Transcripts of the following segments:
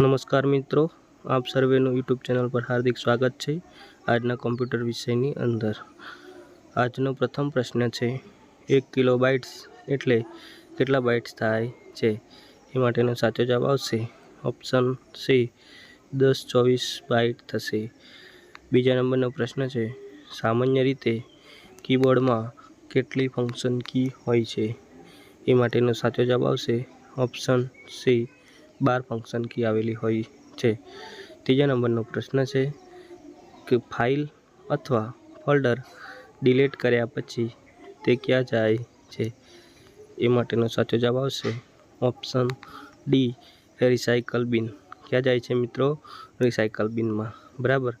નમસ્કાર મિત્રો, આપ સર્વેનું યુટ્યુબ ચેનલ પર હાર્દિક સ્વાગત છે આજના કોમ્પ્યુટર વિષયની અંદર. આજનો પ્રથમ પ્રશ્ન છે, એક કિલો બાઇટ્સ એટલે કેટલા બાઇટ્સ થાય છે? એ માટેનો સાચો જવાબ આવશે, ઓપ્શન સી, દસ ચોવીસ બાઇટ થશે. બીજા નંબરનો પ્રશ્ન છે, સામાન્ય રીતે કીબોર્ડમાં કેટલી ફંક્શન કી હોય છે? એ માટેનો સાચો જવાબ આવશે, ઓપ્શન સી બાર ફંક્શન કી આવેલી હોય છે. ત્રીજા નંબરનો પ્રશ્ન છે કે ફાઇલ અથવા ફોલ્ડર ડિલીટ કર્યા પછી તે ક્યાં જાય છે? એ માટેનો સાચો જવાબ આવશે ઓપ્શન ડી રિસાયકલ બિન ક્યાં જાય છે મિત્રો? રિસાયકલ બિનમાં બરાબર?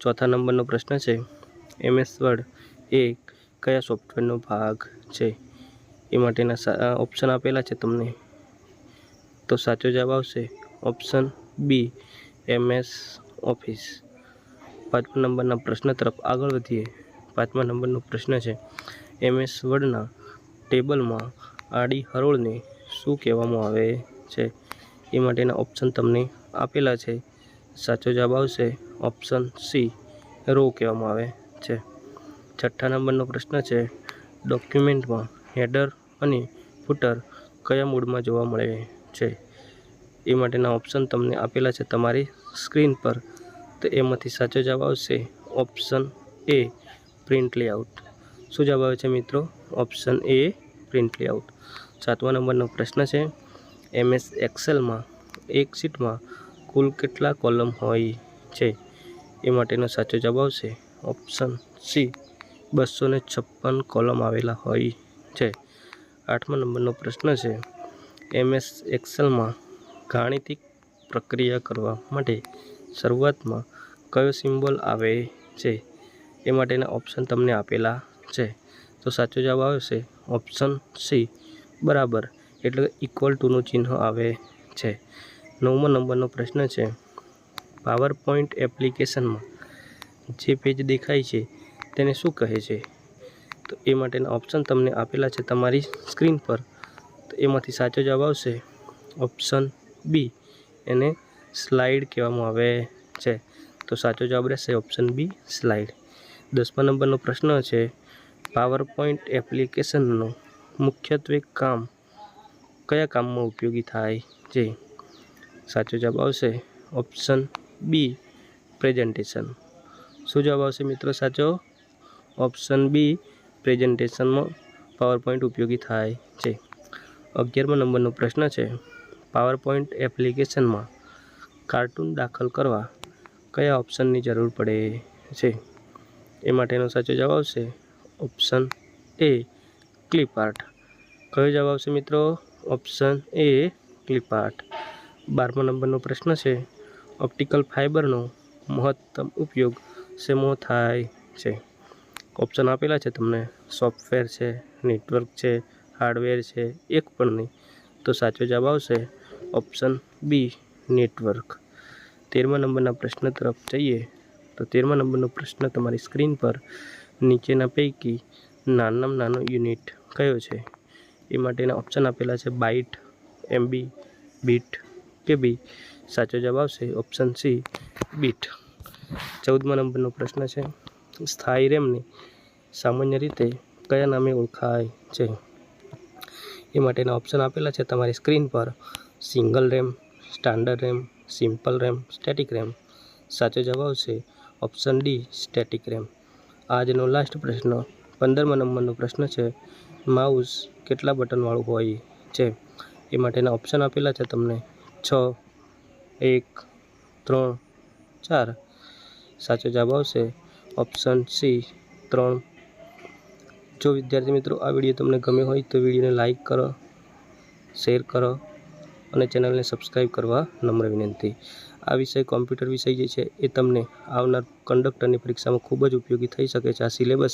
ચોથા નંબરનો પ્રશ્ન છે એમએસ વર્ડ એ કયા સોફ્ટવેરનો ભાગ છે? એ માટેના ઓપ્શન આપેલા છે તમને. તો સાચો જવાબ આવશે ઓપ્શન બી, એમએસ ઓફિસ. પાંચમા નંબરના પ્રશ્ન તરફ આગળ વધીએ. પાંચમા નંબરનો પ્રશ્ન છે, એમએસ વર્ડના ટેબલમાં આડી હરોળને શું કહેવામાં આવે છે? એ માટેના ઓપ્શન તમને આપેલા છે. સાચો જવાબ આવશે ઓપ્શન સી, રો કહેવામાં આવે છે. છઠ્ઠા નંબરનો પ્રશ્ન છે, ડોક્યુમેન્ટમાં હેડર અને ફૂટર કયા મૂડમાં જોવા મળે? છે. એ માટેના ઓપ્શન તમને આપેલા છે તમારી સ્ક્રીન પર. તો એમાંથી સાચો જવાબ આવશે ઓપ્શન એ પ્રિન્ટ લેઆઉટ શું જવાબ આવે છે મિત્રો? ઓપ્શન એ પ્રિન્ટ લેઆઉટ સાતમા નંબરનો પ્રશ્ન છે એમએસ એક્સેલમાં એક શીટમાં કુલ કેટલા કોલમ હોય છે? એ માટેનો સાચો જવાબ આવશે ઓપ્શન સી બસો છપ્પન કોલમ આવેલા હોય છે. આઠમા નંબરનો પ્રશ્ન છે એમએસ એક્સેલમાં ગાણિતિક પ્રક્રિયા કરવા માટે શરૂઆતમાં કયો સિમ્બોલ આવે છે એ માટેના ઓપ્શન તમને આપેલા છે. તો સાચો જવાબ આવશે ઓપ્શન સી, બરાબર, એટલે ઇક્વલ ટુનું ચિહ્ન આવે છે. નવમો નંબરનો પ્રશ્ન છે પાવર પોઈન્ટ એપ્લિકેશનમાં જે પેજ દેખાય છે તેને શું કહે છે? તો એ માટેના ઓપ્શન તમને આપેલા છે તમારી સ્ક્રીન પર. એમાંથી સાચો જવાબ આવશે ઓપ્શન બી. એને સ્લાઇડ કહેવામાં આવે છે. તો સાચો જવાબ રહેશે ઓપ્શન બી, સ્લાઇડ. દસમા નંબરનો પ્રશ્ન છે પાવર પોઈન્ટ એપ્લિકેશનનું મુખ્યત્વે કામ કયા કામમાં ઉપયોગી થાય છે? સાચો જવાબ આવશે ઓપ્શન બી, પ્રેઝન્ટેશન. શું જવાબ આવશે મિત્રો સાચો? ઓપ્શન બી, પ્રેઝન્ટેશનમાં પાવર પોઈન્ટ ઉપયોગી થાય છે. અગિયારમા નંબરનો પ્રશ્ન છે. પાવર પોઈન્ટ એપ્લિકેશનમાં કાર્ટૂન દાખલ કરવા કયા ઓપ્શનની જરૂર પડે છે? એ માટેનો સાચો જવાબ આવશે. Option A clip art. કયો જવાબ આવશે મિત્રો? Option A clip art. બારમા નંબરનો પ્રશ્ન છે. ઓપ્ટિકલ ફાઇબરનો મહત્તમ ઉપયોગ શેમાં થાય છે? ઓપ્શન આપેલા છે તમને. સોફ્ટવેર છે, નેટવર્ક છે હાર્ડવેર છે, એક પણ નહીં. તો સાચો જવાબ આવશે ઓપ્શન બી, નેટવર્ક. તેરમા નંબરના પ્રશ્ન તરફ જઈએ, તો તેરમા નંબરનો પ્રશ્ન તમારી સ્ક્રીન પર નીચેના પૈકી નાનામાં નાનો યુનિટ કયો છે? એ માટેના ઓપ્શન આપેલા છે બાઇટ, એમબી, બીટ કે બી. સાચો જવાબ આવશે ઓપ્શન સી, બીટ. ચૌદમા નંબરનો પ્રશ્ન છે, સ્થાયી રેમને સામાન્ય રીતે કયા નામે ઓળખાય છે? એ માટેના ઓપ્શન આપેલા છે. તમારી સ્ક્રીન પર single RAM standard RAM simple RAM static RAM સાચો જવાબ આવશે ઓપ્શન ડી સ્ટેટિક રેમ આજનો લાસ્ટ પ્રશ્ન, પંદરમા નંબરનો પ્રશ્ન છે માઉસ કેટલા બટનવાળું હોય છે? એ માટેના ઓપ્શન આપેલા છે તમને છ, એક, ત્રણ, ચાર. સાચો જવાબ આવશે ઓપ્શન સી ત્રણ જો વિદ્યાર્થી મિત્રો આ વીડિયો તમને ગમ્યો હોય તો વિડીયોને લાઇક કરો, શેર કરો અને ચેનલને સબસ્ક્રાઈબ કરવા નમ્ર વિનંતી. આ વિષય કોમ્પ્યુટર વિષય જે છે એ તમને આવનાર કંડક્ટરની પરીક્ષામાં ખૂબ જ ઉપયોગી થઈ શકે છે. આ સિલેબસ